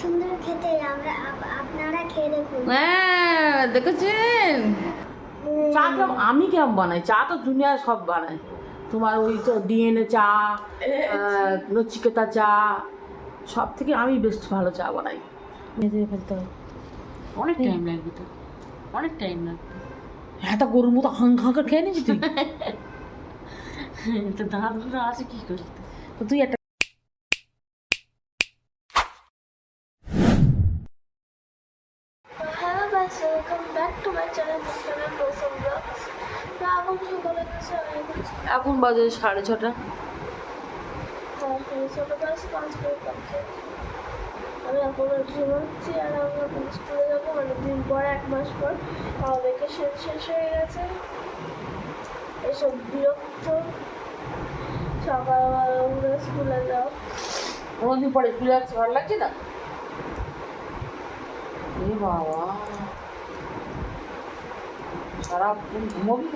সুন্দর খেতে আমরা আপনারা খেয়ে দেখুন। হ্যাঁ দেখেছেন? চা কিরম আমি কেমন বানাই? চা তো দুনিয়ার সব বানাই তোমার ওই তো ডিএনএ চা নচিকেতা চা সব থেকে আমি বেস্ট ভালো চা বানাই। মেজে ফেলতে হয় অনেক টাইম লাগবে তো। অনেক টাইম লাগবে। হ্যাঁ তা গরুর মতো হাং হাঁ করে খেয়ে নিবি তুই? তো দাঁতগুলো আছে কি করতে তো তুই একটা এখন বাজে সাড়ে ছটা। আমি এখন ঘুমাচ্ছি আর আমরা স্কুলে যাব অনেকদিন পর এক মাস পর আমার ভ্যাকেশন শেষ হয়ে গেছে এসব বিরক্ত সকালবেলা উঠে স্কুলে যাও অনেকদিন পরে স্কুলে যাচ্ছে ভালো লাগছে না এ বাবা সারাক্ষণ ঘুমোবি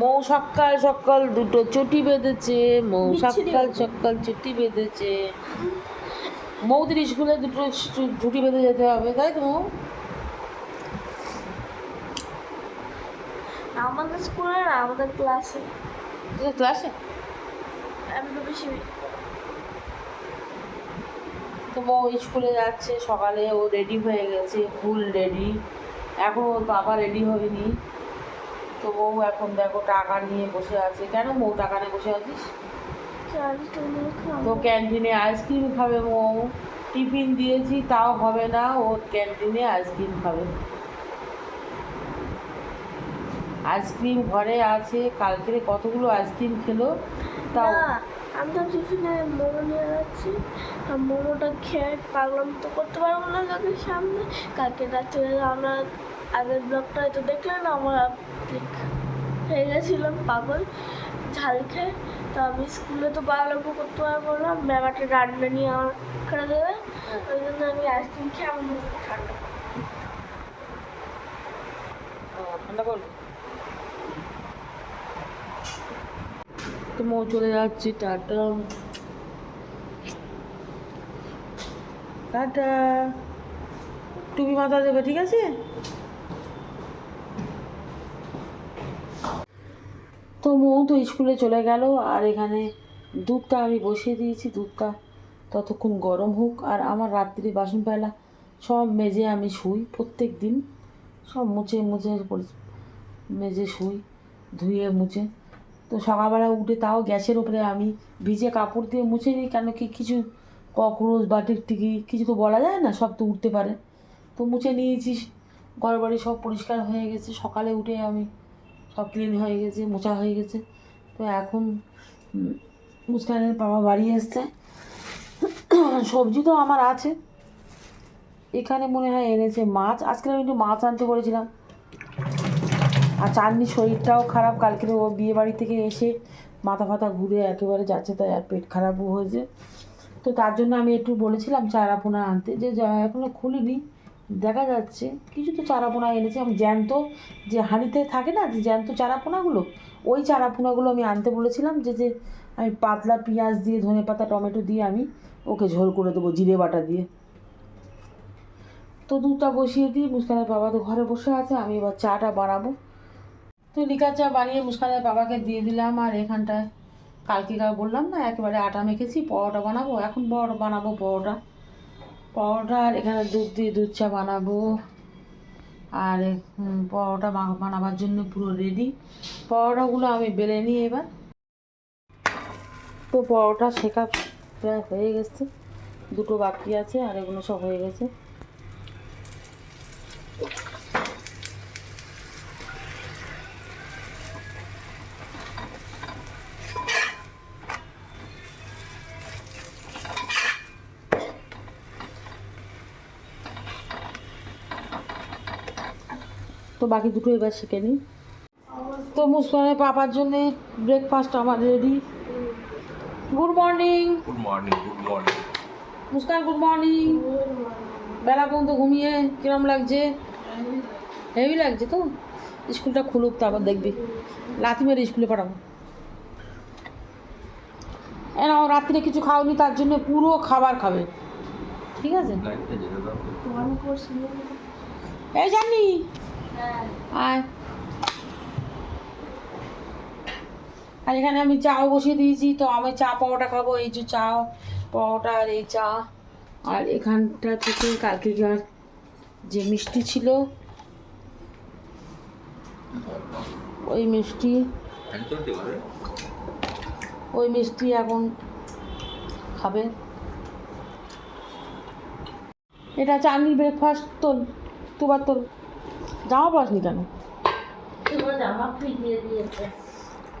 মৌ সকাল সকাল দুটো চটি বেঁধেছে মৌ সকাল। সকাল চটি বেঁধেছে। মৌদের স্কুলে দুটো ছুটি বেঁধে যেতে হবে তাই তো? আমাদের স্কুলে না আমাদের ক্লাসে। ক্লাসে? আমি তো বেশি তো মৌ স্কুলে যাচ্ছে সকালে ও রেডি হয়ে গেছে ফুল রেডি এখন ওর বাবা রেডি হয়নি। তো বউ এখন দেখো টাকা নিয়ে বসে আছে। কেন বউ টাকা নিয়ে বসে আছিস? তো ক্যান্টিনে আইসক্রিম খাবে মৌ টিফিন দিয়েছি, তাও হবে না। ও ক্যান্টিনে আইসক্রিম খাবে। আইসক্রিম ঘরে আছে। কালকে কতগুলো আইসক্রিম খেলো? তাও আমি তো টিফিনে মোমো নিয়ে যাচ্ছি। আর মোমোটা খেয়ে পাগলাম তো করতে পারব না কালকে সামনে। কালকে রাত্রে আমরা আগের ব্লগটা হয়তো দেখলে না আমরা হয়ে গেছিলাম পাগল ঝাল খেয়ে। তো আমি স্কুলে তো পাগলাম করতে পারব না একটা রান্না নিয়ে আমার করে দেবে। ওই জন্য আমি আইসক্রিম খেয়ে আমার ঠান্ডা ঠান্ডা করল তো মৌ চলে যাচ্ছি, টাটা। টাটা। টুপি মাথা দেবে, ঠিক আছে? তো মৌ তো স্কুলে চলে গেল, আর এখানে দুধটা আমি বসিয়ে দিয়েছি, দুধটা ততক্ষণ গরম হোক। আর আমার রাত্রি বাসন পেলা সব মেজে আমি শুই, প্রত্যেক দিন। সব মুছে মুছে মেজে শুই, ধুয়ে মুছে। তো সকালবেলা উঠে তাও গ্যাসের ওপরে আমি ভিজে কাপড় দিয়ে মুছে নিই, কেন কি কিছু ককরোচ বা টিকটিকি কিছু তো বলা যায় না, সব তো উঠতে পারে। তো মুছে নিয়েছি, ঘর বাড়ি সব পরিষ্কার হয়ে গেছে, সকালে উঠে আমি সব ক্লিন হয়ে গেছে, মোছা হয়ে গেছে। তো এখন মুস্কানের বাবা বাড়ি এসছে। সবজি তো আমার আছে। এখানে মনে হয় এনেছে মাছ, আজকে আমি একটু মাছ আনতে বলেছিলাম। আর চাঁদনির শরীরটাও খারাপ, কালকে ও বিয়ে বাড়ি থেকে এসে মাথা ফাথা ঘুরে একেবারে যাচ্ছে তাই আর পেট খারাপও হয়েছে। তো তার জন্য আমি একটু বলেছিলাম চারাপোনা আনতে যে যা- এখনও খুলিনি, দেখা যাচ্ছে। কিছু তো চারাপোনা এনেছে, আমি জ্যান্ত যে হাঁড়িতে থাকে না যে জ্যান্ত চারাপোনাগুলো, ওই চারাপোনাগুলো আমি আনতে বলেছিলাম যে যে আমি পাতলা পেঁয়াজ দিয়ে, ধনে পাতা, টমেটো দিয়ে আমি ওকে ঝোল করে দেবো জিরে বাটা দিয়ে। তো দুধটা বসিয়ে দিই, মুস্কানের বাবা তো ঘরে বসে আছে, আমি এবার চাটা বানাবো। তো লিকার চা বানিয়ে মুস্কানের বাবাকে দিয়ে দিলাম, আর এখানটায় কালকে কাল বললাম না, একেবারে আটা মেখেছি, পরোটা বানাবো, এখন বড় বানাবো পরোটা। পরোটা আর এখানে দুধ দিয়ে দুধ চা বানাবো। আর পরোটা বানাবার জন্য পুরো রেডি পরোটাগুলো আমি বেলে নিই এবার। তো পরোটা শেখা প্রায় হয়ে গেছে। দুটো বাকি আছে, আর এগুলো সব হয়ে গেছে। বাকি দুটো এবার শিখে নিই। তো মুস্কানের পাপার জন্য ব্রেকফাস্ট আমার ready good morning good morning good morning Muskan good morning বেলা পর্যন্ত ঘুমিয়ে কিরম লাগছে? হেভি লাগছে তো। স্কুলটা খুলুক তারপর দেখবি। লাথি মেরে স্কুলে পাঠাবো। এনাও রাত্রে কিছু খাওনি তার জন্য পুরো খাবার খাবে। ঠিক আছে? এই জানি। আর এখানে আমি চাও বসিয়ে দিয়েছি, তো আমি চা পাওয়াটা খাব, এই যে চা পাওয়াটা আর এই চা। আর এখানটা থেকে কালকেকার যে মিষ্টি ছিল, ওই মিষ্টি ওই মিষ্টি এখন খাবে। এটা চাটনির ব্রেকফাস্ট তোল, দুবার তোল। জামা পাসনি কেন?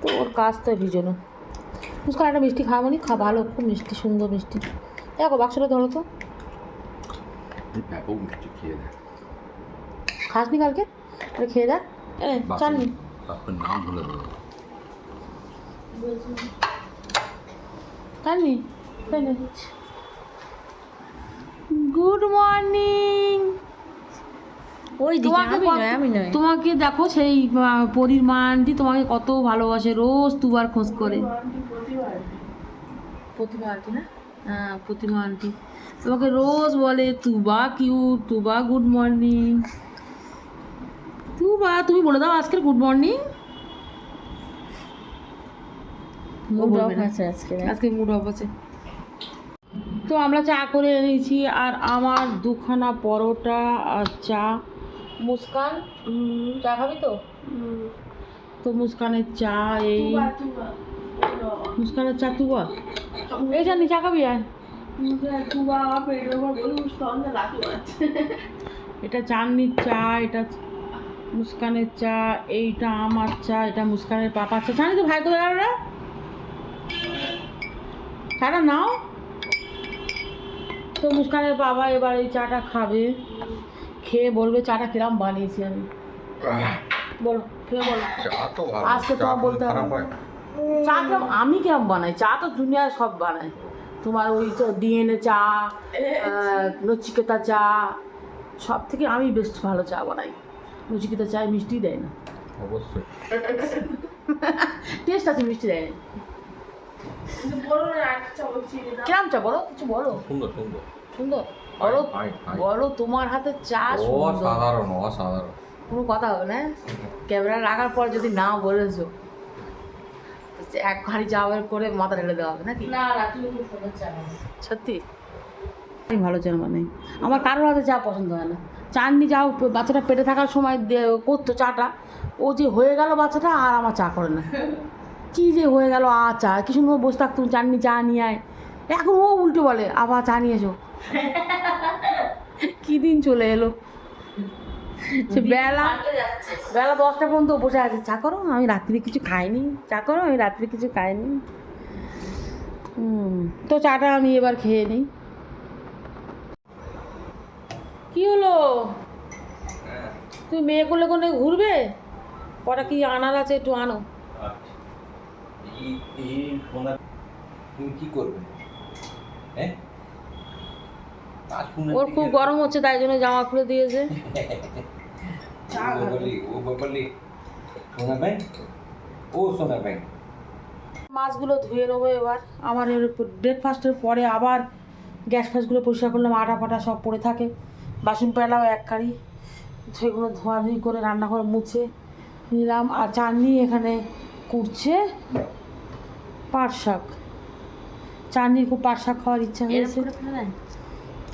তো ওর কাজ তো ভিজনো। মুস্কান একটা মিষ্টি খাওয়া মানে খা ভালো খুব মিষ্টি সুন্দর মিষ্টি। দেখো বাক্সটা ধরো তো। খাসনি কালকে? এটা খেয়ে দেখ। চাননি। আপনার নাম ভুলে চাননি? গুড মর্নিং ওই তোমাকে দেখো সেই পরীর মা আন্টি তোমাকে কত ভালোবাসে রোজ দুবার খোঁজ করে। প্রতিমা আন্টি না? হ্যাঁ প্রতিমা আন্টি। তোমাকে রোজ বলে Tuba cute Tuba good morning Tuba তুমি বলে দাও আজকের গুড মর্নিং মুড অফ আছে আজকে আজকে মুড অফ আছে। তো আমরা চা করে এনেছি আর আমার দুখানা পরোটা আর চা। মুস্কান? চা খাবি তো? তো মুস্কানের চা এই মুস্কানের চা তুবা? এই জানি চা খাবি আর এটা চাননির চা এটা মুস্কানের চা এইটা আমার চা এটা মুস্কানের পাপার চা। জানি তো ভাই কোথায় গেল রে চাটা নাও। তো মুস্কানের বাবা এবার এই চাটা খাবে। খেয়ে বলবে চাটা কিরম বানিয়েছি আমি। বলো খেয়ে বলো। চা আজকে তোমার বলতে হবে। চা কিরম আমি কিরম বানাই? চা তো দুনিয়ায় সব বানায়। তোমার ওই তো ডিএনএ চা নচিকেতা চা সব থেকে আমি বেস্ট ভালো চা বানাই। নচিকেতা চায় মিষ্টি দেয় না। অবশ্যই। টেস্ট আছে মিষ্টি দেয় না। কিরম চা বলো কিছু বলো। সুন্দর সুন্দর। সুন্দর? বলো। বলো তোমার হাতে চা অসাধারণ অসাধারণ। কোনো কথা হবে না ক্যামেরা রাখার পর যদি না বলেছ এক হাঁড়ি চা বের করে মাথা ঢেলে দেওয়া হবে নাকি? না না তুমি খুব সুন্দর চা সত্যি? ভালো চা বানাই। আমার কারোর হাতে চা পছন্দ হয় না। চাননি যাও বাচ্চাটা পেটে থাকার সময় দে- করতো চাটা। ও যে হয়ে গেল বাচ্চাটা আর আমার চা করে না। কী যে হয়ে গেল আ চা? কি সুন্দর বসে থাকতুম চাননি চা নিয়ে আয়। এখন ও উল্টো বলে আবার চা নিয়ে এসো। কী দিন চলে এলো? বেলা বেলা দশটা পর্যন্ত বসে আছে। চা করো আমি রাত্রে কিছু খাইনি। চা করো আমি রাত্রে কিছু খাইনি। হুম তো চাটা আমি এবার খেয়ে নিই। কি হলো? তুই মেয়ে করলে কোনে ঘুরবে? কটা কি আনার আছে একটু আনো। এই এই ফোনা তুমি কি করবে? হ্যাঁ? ওর খুব গরম হচ্ছে তাই জন্য জামা খুলে দিয়েছে। মাছগুলো ধুয়ে নেব এবার। আমার ব্রেকফাস্টের পরে আবার গ্যাস ফ্যাসগুলো পরিষ্কার করলাম আটা ফাটা সব পড়ে থাকে। বাসন পেলাও এক কারি। সেগুলো ধোয়াধুয়ি করে রান্নাঘর মুছে নিলাম। আর চাটনি এখানে কুড়ছে পাট শাক। চাটনির খুব পাট শাক খাওয়ার ইচ্ছা হয়েছে।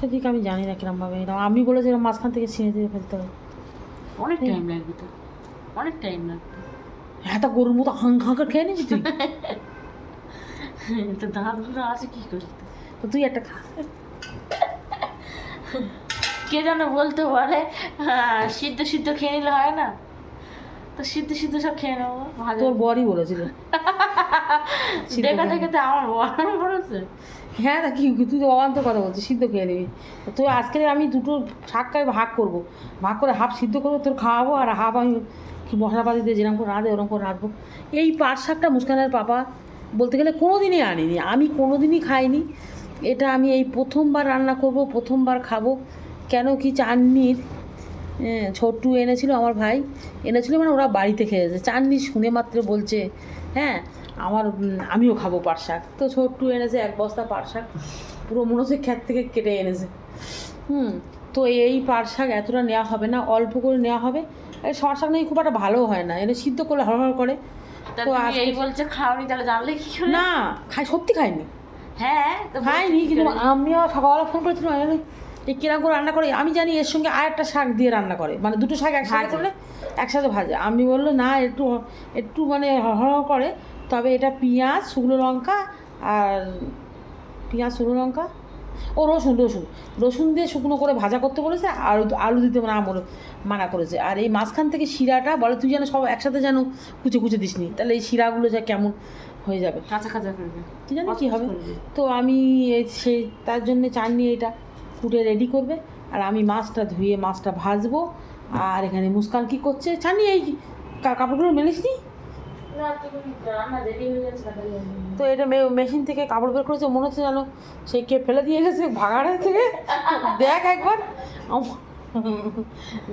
ঠিক আমি জানি না কিরমভাবে এরকম। আমি বলেছিলাম মাঝখান থেকে ছিঁড়ে দিয়ে ফেলতে হবে অনেক টাইম লাগবে তো। অনেক টাইম লাগবে। হ্যাঁ তা গরুর মতো হাং হাঁ করে খেয়ে নিবি তুই? তো দাঁতগুলো আছে কি করি? তো তুই একটা খা। কে যেন বলতে বলে হ্যাঁ, সিদ্ধ সিদ্ধ খেয়ে নিলে হয় না? তো সিদ্ধ সিদ্ধ সব খেয়ে নেব ভালো। তোর বরই বলেছিল। দেখা দেখে তো আমার বড় বড়ছে হ্যাঁ তা কি তুই তো অবান্ত কথা বলছিস সিদ্ধ খেয়ে নিবি। তো আজকে আমি দুটো শাক খাই ভাগ করব। ভাগ করে হাফ সিদ্ধ করব তোর খাওয়াবো আর হাফ আমি কি মশলাপাতি দিয়ে যেরকম করে রাঁধে ওরকম করে রাঁধবো। এই পাট শাকটা মুস্কানের পাপা বলতে গেলে কোনো দিনই আনিনি আমি কোনো দিনই খাইনি। এটা আমি এই প্রথমবার রান্না করব প্রথমবার খাব। কেন কি চাননির ছোট্টু এনেছিল আমার ভাই এনেছিল মানে ওরা বাড়িতে খেয়েছে। চাননি শুনে মাত্র বলছে হ্যাঁ আমার আমিও খাব পাট শাক। তো ছোট্টু এনেছে এক বস্তা পাট শাক পুরো মনে হচ্ছে ক্ষেত থেকে কেটে এনেছে। হুম তো এই পাট শাক এতটা নেওয়া হবে না অল্প করে নেওয়া হবে। শর্ট শাক নাকি খুব একটা ভালো হয় না এনে সিদ্ধ করলে হড়হড় করে। তা এই বলছো খাওনি তাহলে জানলে কি না খাই সত্যি খাইনি। হ্যাঁ তো খাইনি কিন্তু আমিও সকালবেলা ফোন করেছিলাম এই কীরকম করে রান্না করে আমি জানি এর সঙ্গে আর একটা শাক দিয়ে রান্না করে। মানে দুটো শাক একসাথে। করলে একসাথে ভাজে। আমি বলল না একটু একটু মানে হড়হড় করে। তবে এটা পেঁয়াজ শুকনো লঙ্কা আর পেঁয়াজ শুকনো লঙ্কা ও রসুন রসুন। রসুন দিয়ে শুকনো করে ভাজা করতে বলেছে আর আলু দিতে মানে আমার মানা করেছে। আর এই মাঝখান থেকে শিরাটা বলে তুই যেন সব একসাথে যেন কুচে কুচে দিসনি তাহলে এই শিরাগুলো যা কেমন হয়ে যাবে। কাঁচা কাঁচা করবে। কি জানি কী হবে। তো আমি সেই তার জন্য চাটনি এটা। ফুটে রেডি করবে। আর আমি মাছটা ধুয়ে মাছটা ভাজবো। আর এখানে মুস্কান কি করছে? চাটনি এই কাপড়গুলো মেলিস নি। তো এটা মে- মেশিন থেকে কাপড় বের করেছে মনে হচ্ছে যেন সেই কে ফেলে দিয়ে গেছে ভাগাড়ে থেকে। দেখ একবার।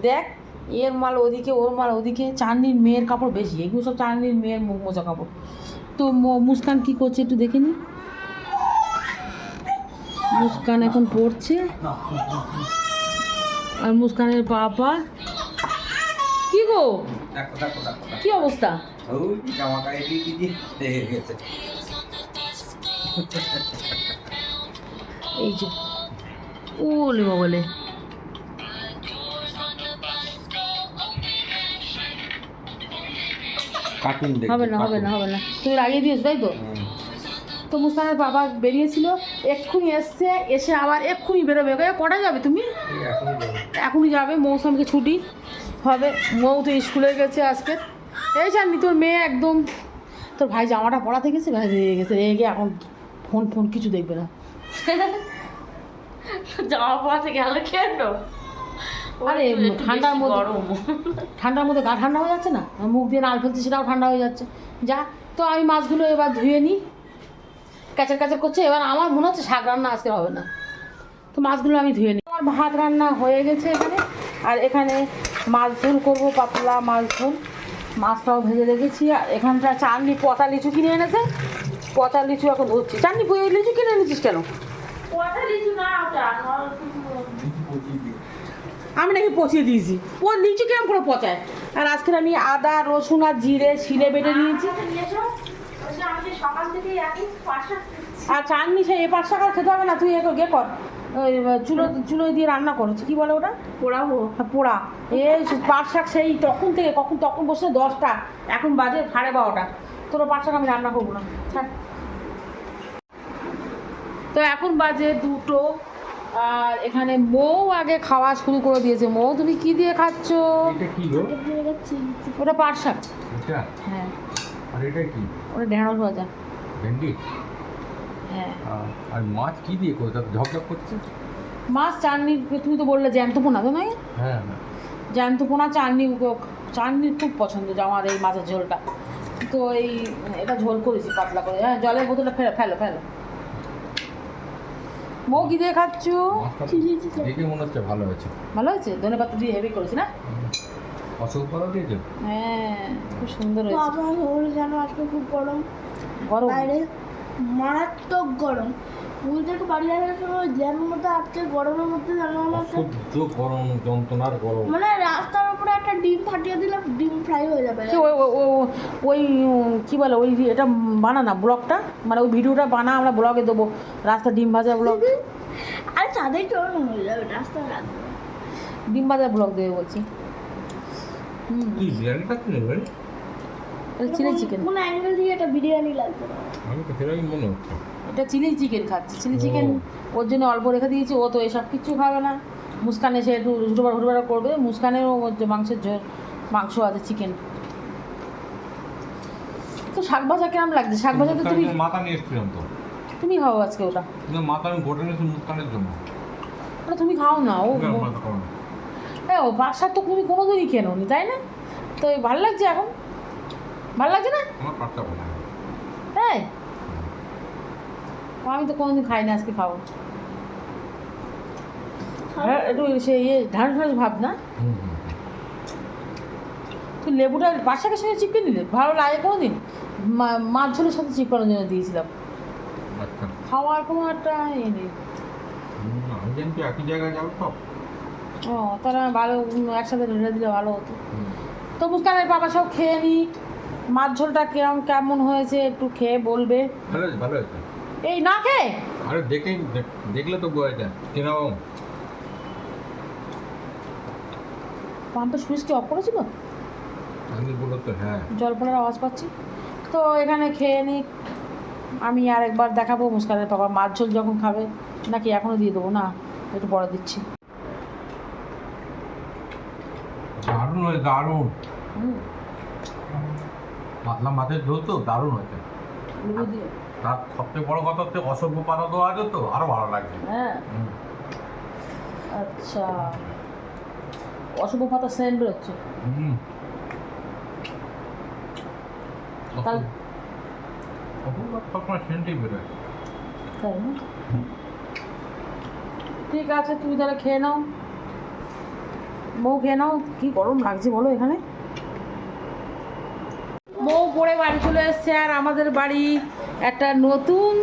দেখ এর মাল ওদিকে ওর মাল ওদিকে। চাটনির মেয়ের কাপড় বেশি এগুলো সব চাটনির মেয়ের মোজা কাপড়। তো মুস্কান কি করছে একটু দেখে নি। মুস্কান এখন পড়ছে। আর মুস্কানের বাবা কি গো? কি অবস্থা? এই যে ওলে বলে হবে না হবে না হবে না। তুমি লাগিয়ে দিয়েছ তাই তো? তো মুস্কানের বাবা বেরিয়েছিল এক্ষুনি এসছে এসে আবার এক্ষুনি বেরোবে। কটা যাবে তুমি? এখনই যাবে। মৌসুমকে ছুটি হবে। মৌ তো স্কুলে গেছে আজকে। এই জানি তোর মেয়ে একদম তোর ভাই জামাটা পড়াতে গেছে ভাই রেগে গেছে রেগে এখন ফোন ফোন কিছু দেখবে না। জামা পড়াতে গেল কেন আরে, ঠান্ডার মধ্যে- গরম। ঠান্ডার মধ্যে গা ঠান্ডা হয়ে যাচ্ছে না? মুখ দিয়ে নাল ফেলছে সেটাও ঠান্ডা হয়ে যাচ্ছে। যা তো আমি মাছগুলো এবার ধুয়ে নিই। ক্যাচার ক্যাচার করছে এবার আমার মনে হচ্ছে শাক রান্না আজকে হবে না। তো মাছগুলো আমি ধুয়ে নিই। আমার ভাত রান্না হয়ে গেছে এখানে আর এখানে মাছ ঝোল করব পাতলা মাছ ঝোল। মাছটাও ভেজে রেখেছি আর এখানটা চাটনি পচা লিচু কিনে এনেছে। পচা লিচু এখন ধরছি চাটনি বই লিচু কিনে এনেছিস কেন? আমি নাকি পচিয়ে দিয়েছি। ও লিচু কেমন করে পচায়? আর আজকে আমি আদা রসুন আর জিরে শিলে বেটে নিয়েছি। আমি সকাল থেকে একই পাশা আর সে এ পাঁচ টাকার খেতে হবে না তুই একে গে কর। ওই চুলো চুলো দিয়ে রান্না করো কি বলে ওটা? পোড়াবো। হ্যাঁ, পোড়া। এই পাট শাক সেই তখন থেকে কখন তখন বসে দশটা এখন বাজে সাড়ে বারোটা। তোর পাট শাক আমি রান্না করব না। তো এখন বাজে দুটো। আর এখানে মৌ আগে খাওয়া শুরু করে দিয়েছে। মৌ তুমি কি দিয়ে খাচ্ছ? এটা কি গো? ওটা পাট শাক। হ্যাঁ। আর এটা কি? ওটা ঢেঁড়স ভাজা। ভেন্ডি? হ্যাঁ। আর মাছ কি দিয়ে করছে ঝকঝক করছে? মাছ চাটনি তুমি তো বললে জ্যান্ত পোনা তো নয় হ্যাঁ জ্যান্ত পোনা চাটনি চাটনি খুব পছন্দ আমার এই মাছের ঝোলটা। তো এই এটা ঝোল করেছি পাতলা করে। হ্যাঁ জলের বোতলে ফেলো ফেলো ফেলো। মৌ কি দিয়ে খাচ্ছ? দেখে মনে হচ্ছে ভালো হয়েছে। ভালো হয়েছে? ধনে পাতা দিয়ে হেভি করেছি না? অশোক পাতা দিয়েছে হ্যাঁ খুব সুন্দর হয়েছে। বাবা শহরে জানো আজকে খুব গরম। গরম? বাইরে মারাত্মক গরম। স্কুল থেকে বাড়ি আসার সময় জ্যামের মধ্যে আজকে গরমের মধ্যে জানো মনে অসহ্য গরম যন্ত্রণার গরম। মানে রাস্তার উপরে একটা ডিম ফাটিয়ে দিলে ডিম ফ্রাই হয়ে যাবে। কি ওই ওই- কি বলে ওই এটা বানা না ব্লগটা? মানে ওই ভিডিওটা বানা আমরা ব্লগে দেবো। রাস্তা ডিম ভাজা ব্লগ। আর চাঁদের চরণ হয়ে যাবে রাস্তা ডিম ভাজা ব্লগ দেবে বলছি। বিরিয়ানি খাচ্ছি না এবারে? এটা চিলি চিকেন কোন অ্যাঙ্গেল দিয়ে একটা বিরিয়ানি লাগবে? আমি তো সেরকমই মনে হচ্ছে। এটা চিলি চিকেন খাচ্ছি। চিলি চিকেন ওর জন্য অল্প রেখে দিয়েছি ও তো এসব কিচ্ছু খাবে না। মুস্কান এসে একটু হুটুবার হুটুবার করবে। মুস্কানেরও যে মাংসের মাংস আছে চিকেন তো শাক ভাজা কেমন লাগছে? শাক ভাজা তো তুমি মাথা নিয়ে এসেছিলাম তো। তুমি খাও আজকে ওটা। মাথা আমি গোটা নিয়েছি মুস্কানের জন্য। ওটা তুমি খাও না ও হ্যাঁ ও বাসার তো তুমি কোনোদিনই কেনোনি তাই না? তো এই ভালো লাগছে এখন? ভালো লাগছে না? তাই? আমি তো কোনোদিন খাই না আজকে খাব। হ্যাঁ একটু সে ইয়ে ঢাঁড়স ঢাঁড়স ভাব না? তুই লেবুটা বাসাকে সঙ্গে চিপকে নিলে? ভালো লাগে কোনো দিন মাছ ঝোলের সাথে চিপকানোর জন্য দিয়েছিলাম। আচ্ছা। খাওয়ার কোনো একটা ইয়ে নেই। একই জায়গায় যাব তো ও তাহলে ভালো একসাথে ঢেলে দিলে ভালো হতো। তো মুস্কানের বাবা সব খেয়ে নি মাছ ঝোলটা কেমন কেমন হয়েছে একটু খেয়ে বলবে। ভালো ভালো এই না খেয়ে আরে দেখ- দেখলে তো বোঝা যায় কীরকম পাম্পের সুইচ কি অফ করেছিল? আমি বলো তো হ্যাঁ। জল পড়ার আওয়াজ পাচ্ছি। তো এখানে খেয়ে নি আমি আর একবার দেখাবো মুস্কানের বাবা মাছ ঝোল যখন খাবে নাকি এখনও দিয়ে দেবো? না একটু পরে দিচ্ছি। হয়েছে দারুণ। হুম, পাতলা মাছের ঝোল তো দারুণ হয়েছে। তার সবচেয়ে বড় কথা হচ্ছে অসভ্য পাতা দেওয়া আছে তো আরও ভালো লাগছে হ্যাঁ। আচ্ছা। অশুভ পাতা সেন্ট বেরোচ্ছে হুম। সবসময় সেন্টেই বেরোয়। তাই না? ঠিক আছে তুমি তাহলে খেয়ে নাও। বউ খেয়ে নাও কি গরম লাগছে বলো এখানে। বউ পরে বাড়ি চলে এসছে আর আমাদের বাড়ি একটা নতুন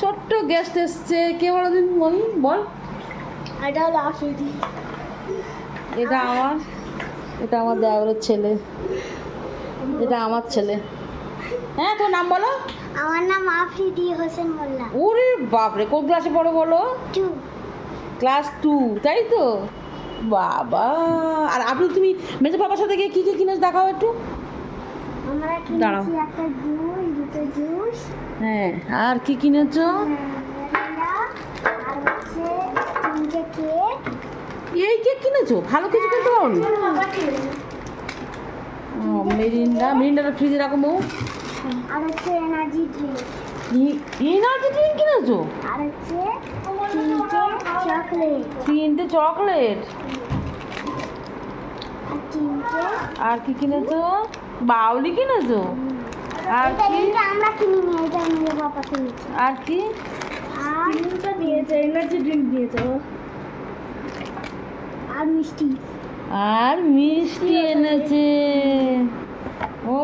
ছোট্ট গেস্ট এসছে। কে বলো দিন বলি বল। এটা হলো আফ্রিদি এটা আমার এটা আমার দেওয়ারের ছেলে। এটা আমার ছেলে। হ্যাঁ তোর নাম বলো। আমার নাম আফ্রিদি হোসেন মোল্লা। ওরে বাপরে কোন ক্লাসে পড়ো বলো? টু ক্লাস টু তাই তো? বাবা। আর আপনি তুমি মেজো বাবার সাথে গিয়ে কী কী কিনেছ দেখাও একটু। দাঁড়াও। হ্যাঁ আর কি কিনেছো? কেক। এই কেক কিনেছো? ভালো কিছু কিনতে পারোনি মেরিন্ডা মেরিন্ডাটা ফ্রিজে রাখো বউ। আর হচ্ছে এনার্জি ড্রিঙ্ক। এনার্জি ড্রিঙ্ক কিনেছো? আর হচ্ছে তিনটে চকলেট? তিনটে? চকলেট আর কি কিনেছো? বাউলি কিনেছো? আর কি? আমরা এটা মেয়ে বাবা কিনেছে। আর কি? আর তিনটা দিয়েছে এনার্জি ড্রিঙ্ক দিয়েছে। আর মিষ্টি। আর মিষ্টি এনেছে। ও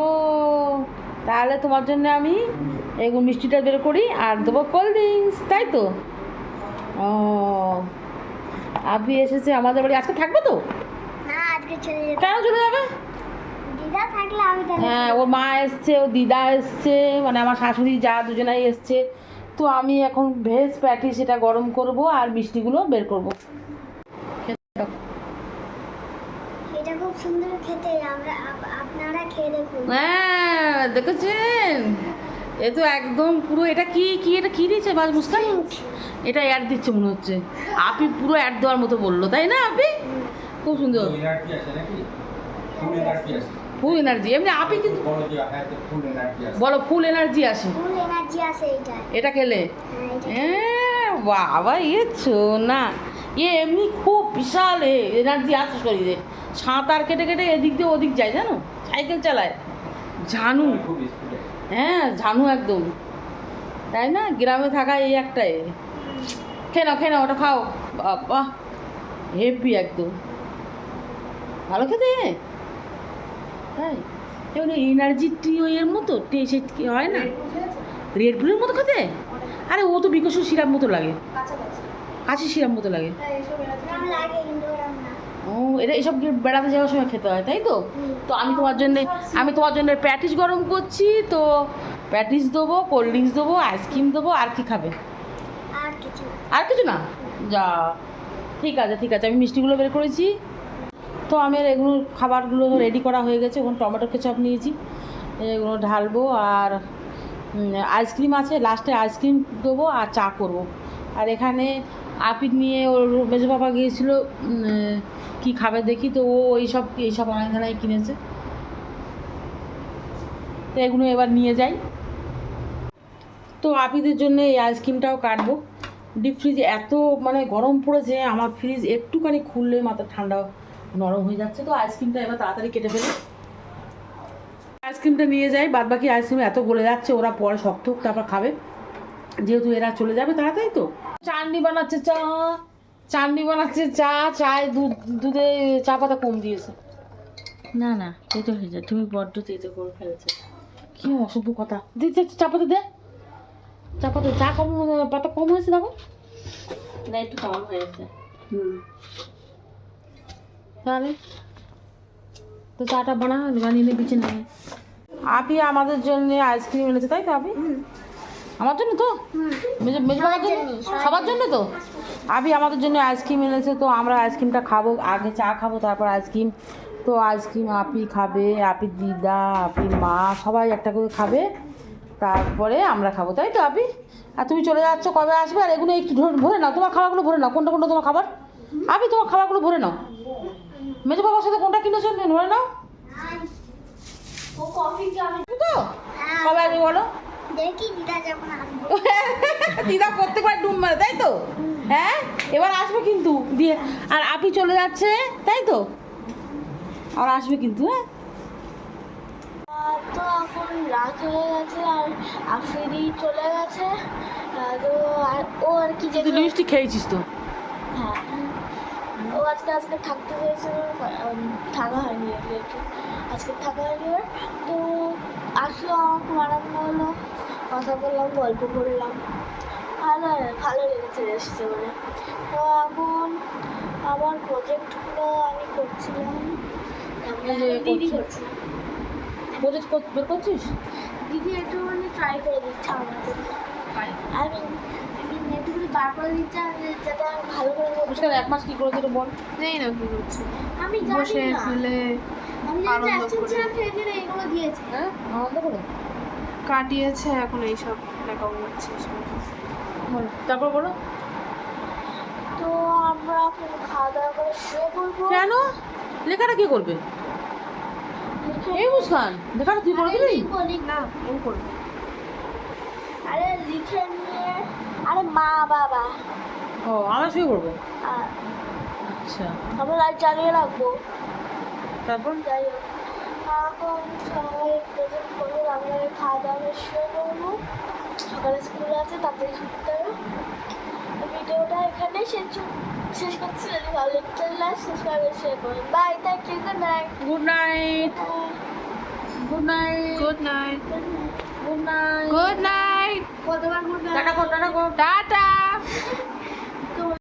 তাহলে তোমার জন্য আমি এগুলো মিষ্টিটা বের করি আর দেবো কোল্ড ড্রিঙ্কস তাই তো? ও আপনি এসেছে আমাদের বাড়ি। আজকে থাকবে তো? কেন চলে যাবে? হ্যাঁ ওর মা এসছে ও দিদা এসছে মানে আমার শাশুড়ি যা দুজনাই এসছে। তো আমি এখন ভেজ প্যাটি সেটা গরম করব আর মিষ্টিগুলো বের করব। এটা খুব সুন্দর খেতে আমরা আপনারা খেয়ে দেখুন। হ্যাঁ দেখেছেন? এ তো একদম পুরো এটা কি কি এটা কি দিয়েছে বাজ মুস্কান? এটা অ্যাড দিচ্ছে মনে হচ্ছে। আপি পুরো অ্যাড দেওয়ার মতো বলল তাই না আপি? খুব সুন্দর। ফুল এনার্জি আছে ফুল এনার্জি এমনি আপি কিন্তু যে হ্যাঁ ফুল এনার্জি আছে। বলো ফুল এনার্জি আসে ফুল এনার্জি আছে এটা খেলে? হ্যাঁ হ্যাঁ বাবা ইয়ে না ইয়ে এমনি খুব বিশাল এনার্জি আছে শরীরে। সাঁতার কেটে কেটে এদিক দিয়ে ওদিক যায় জানো? সাইকেল চালায়। স্পিডে হ্যাঁ ঝানু একদম। তাই না? গ্রামে থাকা এই একটাই। খেয়ে নাও খেয়ে নাও ওটা খাও। বাবা হেভি একদম। ভালো খেতে? তাই? এমন এনার্জি টি এর মতো? টেস্ট কি হয় না? রেড বুলের মতো খেতে? আরে ও তো বিকশু সিরাপ মতো লাগে। কাশি সিরাপ মতো লাগে। এটা এসব বেড়াতে যাওয়ার সময় খেতে হয় তাই তো? তো আমি তোমার জন্য আমি তোমার জন্য প্যাটিস গরম করছি তো প্যাটিস দেবো কোল্ড ড্রিঙ্কস দেবো আইসক্রিম দেবো আর কি খাবে? আর কিছু না। আর কিছু না? যা ঠিক আছে ঠিক আছে আমি মিষ্টিগুলো বের করেছি। তো আমি আর এগুলো খাবারগুলো রেডি করা হয়ে গেছে ওখানে টমেটো কেচাপ নিয়েছি। এগুলো ঢালবো আর আইসক্রিম আছে লাস্টে আইসক্রিম দেবো আর চা করব। আর এখানে আপিট নিয়ে ওর মেজো বাবা গিয়েছিল কি খাবে দেখি, তো ও এইসব এইসব অনেক ধানায় কিনেছে। তো এগুলো এবার নিয়ে যাই। তো আপিদের জন্য এই আইসক্রিমটাও কাটবো। ডিপ ফ্রিজে এত মানে গরম পড়েছে, আমার ফ্রিজ একটুখানি খুললে মাথা ঠান্ডা নরম হয়ে যাচ্ছে। তো আইসক্রিমটা এবার তাড়াতাড়ি কেটে ফেলি। আইসক্রিমটা নিয়ে যাই বাদ বাকি আইসক্রিম এত গলে যাচ্ছে, ওরা পরে শক্ত হোক, তারপর খাবে। যেহেতু এরা চলে যাবে তাড়াতাড়ি তো। চাটনি বানাচ্ছে চা চাটনি বানাচ্ছে চা চায় দুধ দুধে চা পাতা কম দিয়েছে। না না তেতো হয়ে যায় তুমি বড্ড তেতো করে ফেলেছো। কি অসভ্য কথা। দিতে চা পাতা দে। চা পাতা চা কম পাতা কম হয়েছে দেখো। না একটু কম হয়েছে। হুম। তাহলে? তো চাটা বানা বানিয়ে নিয়ে। বিছানা আপি আমাদের জন্য আইসক্রিম এনেছে তাই তো আপি? আমার জন্য তো? সবার জন্য? তো? আবি আমাদের জন্য আইসক্রিম এনেছে তো আমরা আইসক্রিমটা খাব আগে চা খাব তারপর আইসক্রিম। তো আইসক্রিম আপি খাবে আপির দিদা আপির মা সবাই একটা করে খাবে। তারপরে আমরা খাব তাই তো আপি আর তুমি চলে যাচ্ছ কবে আসবে? আর এগুলো একটু ভরে নাও তোমার খাবারগুলো ভরে নাও। কোনটা কোনটা তোমার খাবার? আপি তোমার খাবারগুলো ভরে নাও। মেজো বাবার সাথে কোনটা কিনেছো? ভরে নাও। কফি কি আমি তো? কবে আসবে বলো? দেখি দিদা যখন আসবে। দিদা প্রত্যেকবার ডুব মারে তাই তো? হ্যাঁ? এবার আসবে কিন্তু দিয়ে। আর আপি চলে যাচ্ছে তাই তো? আর আসবে কিন্তু হ্যাঁ? তো এখন রাত হয়ে গেছে আর আফ্রিদি চলে গেছে। তো আর- ও আর কি যে লিপস্টিক খেয়েছিস তো? হ্যাঁ। ও আজকে আজকে থাকতে চেয়েছিল উম, থাকা হয়নি আজকে থাকা হয়নি ওর। তো আসলো আমাকে আনন্দ হলো কথা বললাম গল্প করলাম। ভালো ভালো লেগেছে এসছে মানে তো এখন আমার প্রজেক্টগুলো আমি করছিলাম। দিদি করছিলাম করছে। প্রজেক্ট বের করছিস? দিদি একটুখানি ট্রাই করে দিচ্ছে আমাকে। আই আমি বার দিচ্ছে আমি যাতে আমি ভালো করে করতে এক মাস কি করেছে বল? নেই না কি করছে। আমি বসে জানি খেলে আমি আনন্দ করে। এইগুলো দিয়েছে। হ্যাঁ? আনন্দ করে? কাটিয়েছে এখন এইসব এসব। বল তারপর বলো। তো আমরা এখন খাওয়া দাওয়া করে শুয়ে পড়ব। কেন? লেখাটা কি করবে? লিখে এই মুস্কান লেখাটা তুই করে দিবি। না ও করবে। আরে লিখে নিয়ে আরে মা বাবা। ও আমরা শুয়ে করব আর আচ্ছা। আমরা লাইট জ্বালিয়ে রাখব। তারপর? যাই হোক। এখন সবাই প্রেজেন্ট করব আমরা খাওয়া দাওয়া শুয়ে পড়ব সকালে স্কুল আছে তাড়াতাড়ি ছুটতে হবে। ভিডিওটা এখানে শেষ শেষ করছি যদি ভালো লেগেছে লাইক সাবস্ক্রাইব শেয়ার করুন bye thank you good night good night night good night কতবার গুড নাইট টাটা টাটা।